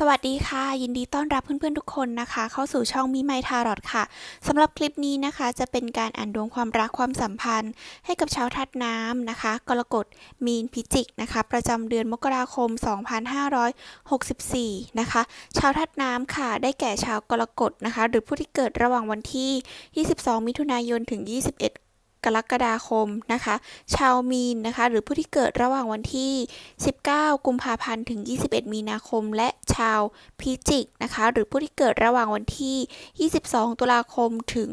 สวัสดีค่ะ ยินดีต้อนรับเพื่อนๆทุกคนนะคะ เข้าสู่ช่องมิไมทารอดค่ะสำหรับคลิปนี้นะคะ จะเป็นการอ่านดวงความรักความสัมพันธ์ ให้กับชาวธาตุน้ำนะคะ กรกฎมีนพิจิกนะคะ ประจำเดือนมกราคม 2564 นะคะ ชาวธาตุน้ำค่ะ ได้แก่ชาวกรกฎนะคะ หรือผู้ที่เกิดระหว่างวันที่ 22 มิถุนายนถึง 21 กรกฎาคมนะคะ ชาวมีนนะคะ หรือผู้ที่เกิดระหว่างวันที่ 19 กุมภาพันธ์ถึง 21 มีนาคม และชาวพิจิกนะคะ หรือผู้ที่เกิดระหว่างวันที่ 22 ตุลาคมถึง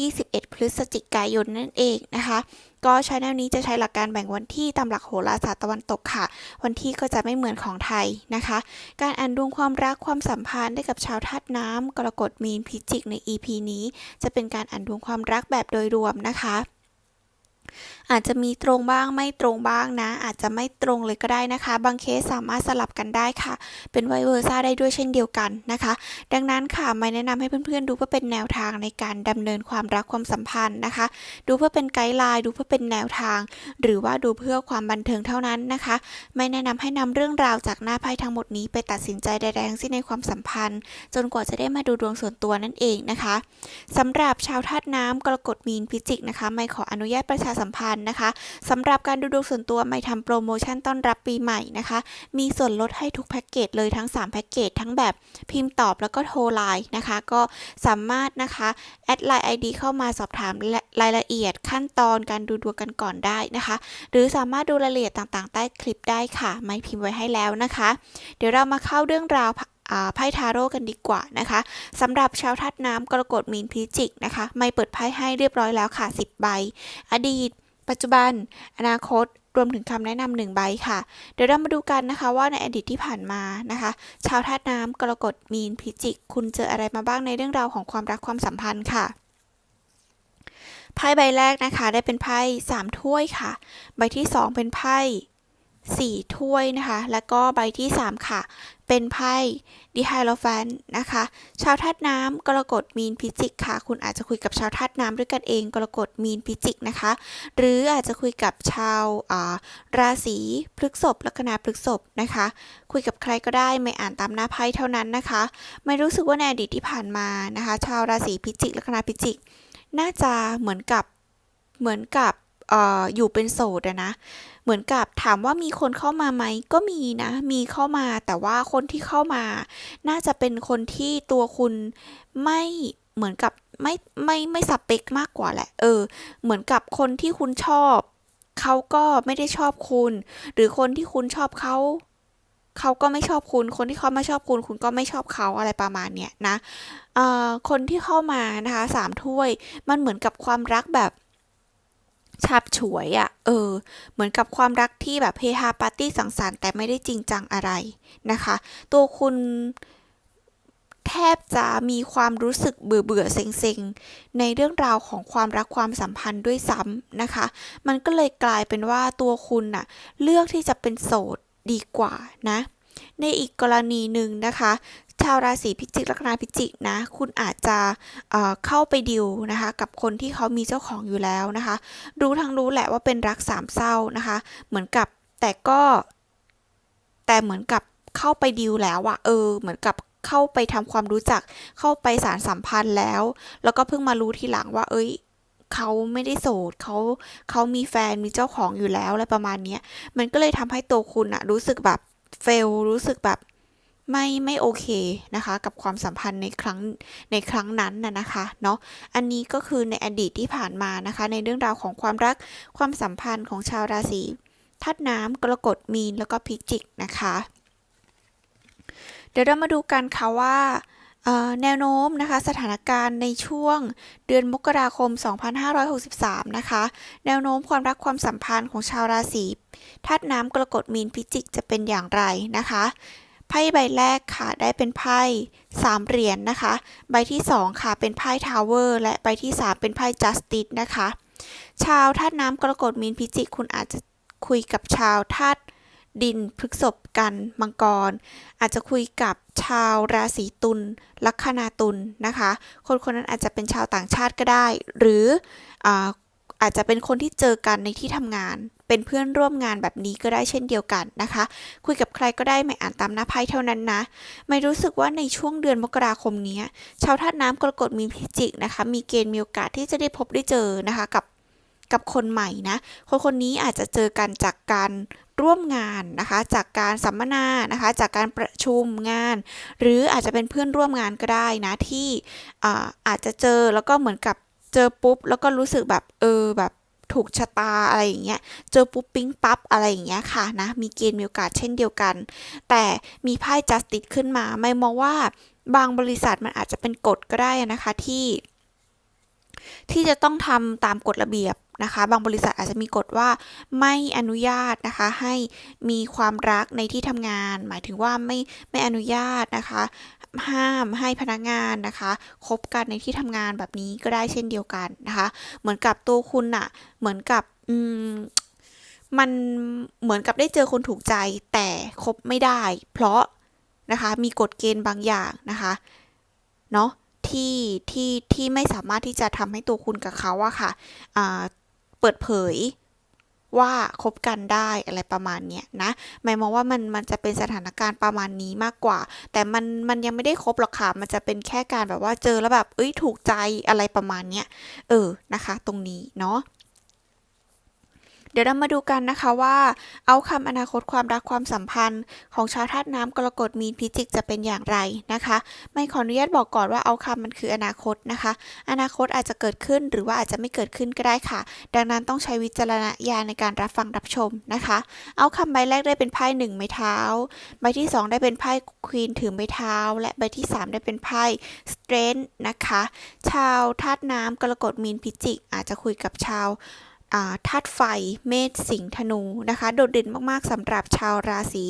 21 พฤศจิกายนนั่นเองนะคะก็ชาแนลนี้จะใช้หลักการแบ่งวันที่ตามหลักโหราศาสตร์ตะวันตกค่ะ วันที่ก็จะไม่เหมือนของไทยนะคะ การอ่านดวงความรักความสัมพันธ์ได้กับชาวธาตุน้ำกรกฎมีนพิจิกใน EP นี้ จะเป็นการอ่านดวงความรักแบบโดยรวมนะคะ อาจจะมีตรงบ้างไม่ตรงบ้างนะ อาจจะไม่ตรงเลยก็ได้นะคะ บางเคสสามารถสลับกันได้ค่ะ เป็นไวเวอร์ซ่าได้ด้วยเช่นเดียวกันนะคะ ดังนั้นค่ะไม่แนะนำให้เพื่อนๆ ดูเพื่อเป็นแนวทางในการดำเนินความรักความสัมพันธ์นะคะ ดูเพื่อเป็นไกด์ไลน์ดูเพื่อเป็นแนวทาง หรือว่าดูเพื่อความบันเทิงเท่านั้นนะคะ ไม่แนะนำให้นำเรื่องราวจากหน้าไพ่ทั้งหมดนี้ไปตัดสินใจใดๆทั้งสิ้นในความสัมพันธ์ จนกว่าจะได้มาดูดวงส่วนตัวนั่นเองนะคะสำหรับชาวธาตุน้ำกรกฎมีนพิจิกนะคะ ไม่ขออนุญาตประชาสัมพันธ์นะคะสำหรับการดูดวงส่วนตัวไม่ทำโปรโมชั่นต้อนรับปีใหม่นะคะ มีส่วนลดให้ทุกแพ็กเกจเลยทั้ง 3 แพ็กเกจทั้งแบบพิมพ์ตอบแล้วก็โทรไลน์นะคะ ก็สามารถนะคะแอดไลน์ ID เข้ามาสอบถามรายละเอียดขั้นตอนการดูดวงกันก่อนได้นะคะ หรือสามารถดูรายละเอียดต่างๆ ใต้คลิปได้ค่ะ ไม่พิมพ์ไว้ให้แล้วนะคะ เดี๋ยวเรามาเข้าเรื่องราว ไพ่ทาโร่กันดีกว่านะคะสำหรับชาวทัดน้ำกรกฎมีนพิจิกนะคะ ไม่เปิดไพ่ให้เรียบร้อยแล้วค่ะ 10 ใบ อดีต ปัจจุบัน อนาคต รวมถึงคำแนะนำหนึ่งใบค่ะ เดี๋ยวเรามาดูกันนะคะว่าในอดีตที่ผ่านมานะคะ ชาวธาตุน้ำกรกฎมีนพิจิก คุณเจออะไรมาบ้างในเรื่องราวของความรักความสัมพันธ์ค่ะไพ่ใบแรกนะคะได้เป็นไพ่สามถ้วยค่ะ ใบที่สองเป็นไพ่สี่ถ้วยนะคะ แล้วก็ใบที่สามค่ะ เป็นไพ่ดิไฮโลแฟนนะคะ ชาวธาตุน้ำกรกฎมีนพิจิกค่ะ คุณอาจจะคุยกับชาวธาตุน้ำด้วยกันเอง กรกฎมีนพิจิกนะคะ หรืออาจจะคุยกับชาวราศีพฤกษภลัคนาพฤกษภนะคะ คุยกับใครก็ได้ไม่อ่านตามหน้าไพ่เท่านั้นนะคะ ไม่รู้สึกว่าในอดีตที่ผ่านมานะคะ ชาวราศีพิจิกลัคนาพิจิก น่าจะเหมือนกับเหมือนกับ ออยู่เป็นโสดอะนะ เหมือนกับถามว่ามีคนเข้ามาไหมก็มีนะ มีเข้ามาแต่ว่าคนที่เข้ามา น่าจะเป็นคนที่ตัวคุณไม่เหมือนกับไม่ไม่ไม่สเปคมากกว่าแหละ เออ เหมือนกับคนที่คุณชอบ เขาก็ไม่ได้ชอบคุณ หรือคนที่คุณชอบเขาเขาก็ไม่ชอบคุณ คนที่เขาไม่ชอบคุณ คุณก็ไม่ชอบเขาอะไรประมาณเนี้ยนะเอ่อคนที่เข้ามานะคะสามถ้วย มันเหมือนกับความรักแบบ ฉับฉวยอะ่ะ เออ เหมือนกับความรักที่แบบเฮฮาปาร์ตี้สังสรรค์แต่ไม่ได้จริงจังอะไรนะคะ ตัวคุณแทบจะมีความรู้สึกเบื่อเบื่อเซ็งเซ็งในเรื่องราวของความรักความสัมพันธ์ด้วยซ้ำนะคะ มันก็เลยกลายเป็นว่าตัวคุณน่ะ เลือกที่จะเป็นโสดดีกว่านะ ในอีกกรณีหนึ่งนะคะาวราศีพิจิกลัคนาพิจิกนะ คุณอาจจะเเข้าไปดิวนะคะ กับคนที่เขามีเจ้าของอยู่แล้วนะคะ รู้ทั้งรู้แหละว่าเป็นรักสามเศร้านะคะ เหมือนกับแต่ก็ แต่เหมือนกับเข้าไปดิวแล้วอะเออ เหมือนกับเข้าไปทำความรู้จัก เข้าไปสารสัมพันธ์แล้ว แล้วก็เพิ่งมารู้ทีหลังว่า เอ้ยเขาไม่ได้โสดเขาเขามีแฟนมีเจ้าของอยู่แล้วอะไรประมาณนี้มันก็เลยทำให้ตัวคุณอะรู้สึกแบบเฟลรู้สึกแบบ ไม่ไม่โอเคนะคะ กับความสัมพันธ์ในครั้งในครั้งนั้นน่ะนะคะเนาะอันนี้ก็คือในอดีตที่ผ่านมานะคะ ในเรื่องราวของความรักความสัมพันธ์ของชาวราศีธาตุน้ำกรกฎมีนแล้วก็พิจิกนะคะ เดี๋ยวเรามาดูกันค่ะว่าแนวโน้มนะคะสถานการณ์ในช่วงเดือนมกราคม 2563 นะคะ แนวโน้มความรักความสัมพันธ์ของชาวราศีธาตุน้ำกรกฎมีนพิจิกจะเป็นอย่างไรนะคะ ไพ่ใบแรกค่ะได้เป็นไพ่สามเหรียญนนะคะ ใบที่สองค่ะเป็นไพ่ทาวเวอร์และใบที่สามเป็นไพ่จัสติสนะคะ ชาวธาตุน้ำกรกฎมีนพิจิกคุณอาจจะคุยกับชาวธาตุดินพฤกษบกันมังกร อาจจะคุยกับชาวราศีตุลลัคนาตุลนะคะ คนคนนั้นอาจจะเป็นชาวต่างชาติก็ได้ หรืออาอาจจะเป็นคนที่เจอกันในที่ทำงาน เป็นเพื่อนร่วมงานแบบนี้ก็ได้เช่นเดียวกันนะคะ คุยกับใครก็ได้ไม่อ่านตามหน้าไพ่เท่านั้นนะ ไม่รู้สึกว่าในช่วงเดือนมกราคมนี้ชาวธาตุน้ำกรกฎมีพิจิกนะคะ มีเกณฑ์มีโอกาสที่จะได้พบได้เจอนะคะกับกับคนใหม่นะ คนคนนี้อาจจะเจอกันจากการร่วมงานนะคะ จากการสัมมนานะคะ จากการประชุมงาน หรืออาจจะเป็นเพื่อนร่วมงานก็ได้นะที่อ่าอาจจะเจอแล้วก็เหมือนกับเจอปุ๊บ แล้วก็รู้สึกแบบเออแบบ ถูกชะตาอะไรอย่างเงี้ย เจอปุ๊บปิ๊งปั๊บอะไรอย่างเงี้ยค่ะนะ มีเกณฑ์มีโอกาสเช่นเดียวกัน แต่มีไพ่ justice ขึ้นมา ไม่มองว่าบางบริษัทมันอาจจะเป็นกฎก็ได้นะคะที่ ที่จะต้องทำตามกฎระเบียบนะคะ บางบริษัทอาจจะมีกฎว่าไม่อนุญาตนะคะ ให้มีความรักในที่ทำงาน หมายถึงว่าไม่ไม่อนุญาตนะคะ ห้ามให้พนักงานนะคะคบกันในที่ทำงานแบบนี้ก็ได้เช่นเดียวกันนะคะ เหมือนกับตัวคุณอะเหมือนกับอืมมันเหมือนกับได้เจอคนถูกใจแต่คบไม่ได้ เพราะนะคะมีกฎเกณฑ์บางอย่างนะคะเนาะที่ที่ที่ไม่สามารถที่จะทำให้ตัวคุณกับเขาอะค่ะอ่าเปิดเผย ว่าคบกันได้อะไรประมาณเนี้ยนะหมายมองว่ามันมันจะเป็นสถานการณ์ประมาณนี้มากกว่า แต่มันมันยังไม่ได้คบหรอกค่ะ มันจะเป็นแค่การแบบว่าเจอแล้วแบบเอ้ยถูกใจอะไรประมาณเนี้ยเออนะคะ ตรงนี้เนาะ ดี๋ยวเรามาดูกันนะคะว่าเอาคำอนาคตความรักความสัมพันธ์ ของชาวธาตุน้ำกรกฎมีนพิจิกจะเป็นอย่างไรนะคะ ไม่ขออนุญาตบอกก่อนว่าเอาคำมันคืออนาคตนะคะ อนาคตอาจจะเกิดขึ้นหรือว่าอาจจะไม่เกิดขึ้นก็ได้ค่ะ ดังนั้นต้องใช้วิจารณญาณในการรับฟังรับชมนะคะ เอาคำใบแรกได้เป็นไพ่หนึ่งไม้เท้า ใบที่ 2 ได้เป็นไพ่ควีนถือไม้เท้า และใบที่ 3 ได้เป็นไพ่สเตรนนะคะ ชาวธาตุน้ำกรกฎมีนพิจิกอาจจะคุยกับชาว ธาตุไฟ เมษ สิงห์ ธนู นะคะ โดดเด่นมากๆสำหรับชาวราศี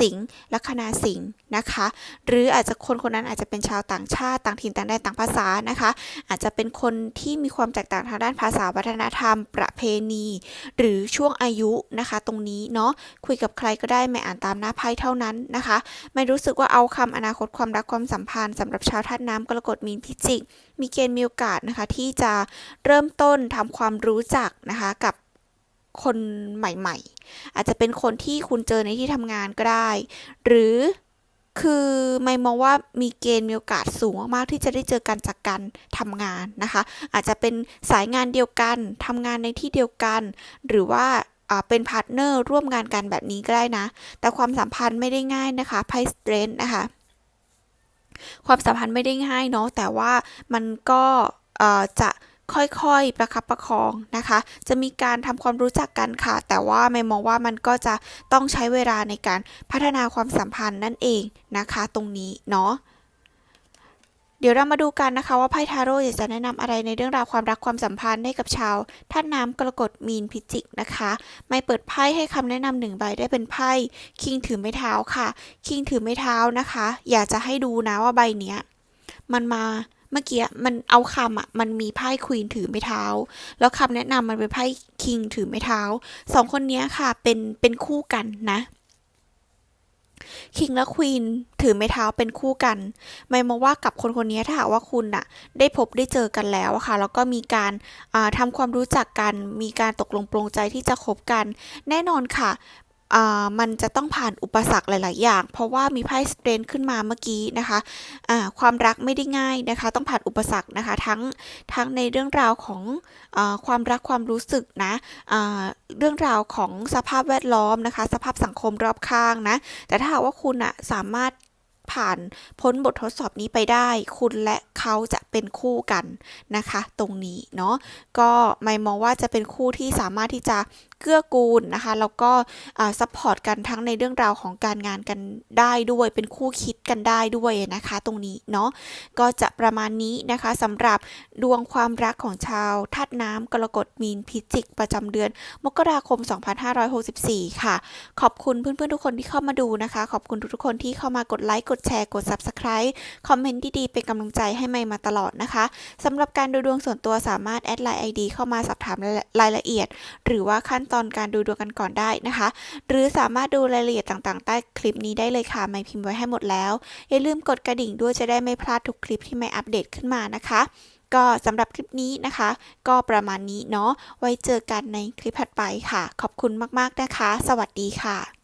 สิงห์ ลัคนาสิงห์ นะคะ หรืออาจจะคนคนนั้นอาจจะเป็นชาวต่างชาติ ต่างถิ่น ต่างแดน ต่างภาษา นะคะ อาจจะเป็นคนที่มีความแตกต่างทางด้านภาษา วัฒนธรรม ประเพณี หรือช่วงอายุ นะคะ ตรงนี้เนาะ คุยกับใครก็ได้ไม่อ่านตามหน้าไพ่เท่านั้นนะคะ ไม่รู้สึกว่าเอาคำอนาคตความรักความสัมพันธ์สำหรับชาวธาตุน้ำกรกฎมีนพิจิก มีเกณฑ์มีโอกาสนะคะที่จะเริ่มต้นทำความรู้จักนะคะกับคนใหม่ๆ อาจจะเป็นคนที่คุณเจอในที่ทำงานก็ได้ หรือคือไม่มองว่ามีเกณฑ์มีโอกาสสูงมากๆที่จะได้เจอกันจากการทำงานนะคะ อาจจะเป็นสายงานเดียวกันทำงานในที่เดียวกัน หรือว่าเป็นพาร์ทเนอร์ร่วมงานกันแบบนี้ก็ได้นะ แต่ความสัมพันธ์ไม่ได้ง่ายนะคะไพ่สเตรนท์นะคะ ความสัมพันธ์ไม่ได้ง่ายเนาะแต่ว่ามันก็จะ ค่อยๆ ประคับประคองนะคะ จะมีการทำความรู้จักกันค่ะ แต่ว่าไม่มองว่ามันก็จะต้องใช้เวลาในการพัฒนาความสัมพันธ์นั่นเองนะคะ ตรงนี้เนาะเดี๋ยวเรามาดูกันนะคะว่าไพ่ทาโร่จะแนะนำอะไรในเรื่องราวความรักความสัมพันธ์ให้กับชาวท่านน้ำกรกฎมีนพิจิกนะคะ ไม่เปิดไพ่ให้คำแนะนำหนึ่งใบได้เป็นไพ่คิงถือไม้เท้าค่ะคิงถือไม้เท้านะคะ อยากจะให้ดูนะว่าใบเนี้ยมันมา เมื่อกี้มันเอาคำอะมันมีไพ่ควีนถือไม้เท้า แล้วคำแนะนำมันเป็นไพ่คิงถือไม้เท้าสองคนนี้ค่ะเป็นเป็นคู่กันนะคิงและควีนถือไม้เท้าเป็นคู่กันไม่มองว่ากับคนคนนี้ถ้าหากว่าคุณน่ะ ได้พบได้เจอกันแล้วค่ะ แล้วก็มีการทำความรู้จักกัน มีการตกลงปลงใจที่จะคบกัน แน่นอนค่ะ มันจะต้องผ่านอุปสรรคหลาย ๆ อย่าง เพราะว่ามีไพ่สเตรนขึ้นมาเมื่อกี้นะคะะความรักไม่ได้ง่ายนะคะ ต้องผ่านอุปสรรคนะคะ ทั้งทั้งในเรื่องราวของอความรักความรู้สึกนะเรื่องราวของสภาพแวดล้อมนะคะ สภาพสังคมรอบข้างนะ แต่ถ้าหากว่าคุณอะสามารถผ่านพ้นบททดสอบนี้ไปได้ คุณและเขาจะเป็นคู่กันนะคะ ตรงนี้เนาะก็ไม่มองว่าจะเป็นคู่ที่สามารถที่จะ เกื้อกูลนะคะ แล้วก็ซัพพอร์ตกันทั้งในเรื่องราวของการงานกันได้ด้วย เป็นคู่คิดกันได้ด้วยนะคะ ตรงนี้เนาะก็จะประมาณนี้นะคะสำหรับดวงความรักของชาวธาตุน้ำกรกฎมีนพิจิก ประจำเดือน มกราคม 2564 ค่ะ ขอบคุณเพื่อนๆทุกคนที่เข้ามาดูนะคะ ขอบคุณทุกๆคนที่เข้ามากดไลค์กดแชร์กด Subscribe คอมเมนต์ดีๆเป็นกำลังใจให้ไม่มาตลอดนะคะสำหรับการดูดวงส่วนตัวสามารถแอดไลน์ ID เข้ามาสอบถามรายละเอียด หรือว่าขั้นตอนการดูดวงกันก่อนได้นะคะ หรือสามารถดูรายละเอียดต่างๆ ใต้คลิปนี้ได้เลยค่ะ ไม่พิมพ์ไว้ให้หมดแล้ว อย่าลืมกดกระดิ่งด้วยจะได้ไม่พลาดทุกคลิปที่ไม่อัปเดตขึ้นมานะคะ ก็สำหรับคลิปนี้นะคะ ก็ประมาณนี้เนาะ ไว้เจอกันในคลิปถัดไปค่ะ ขอบคุณมากๆนะคะ สวัสดีค่ะ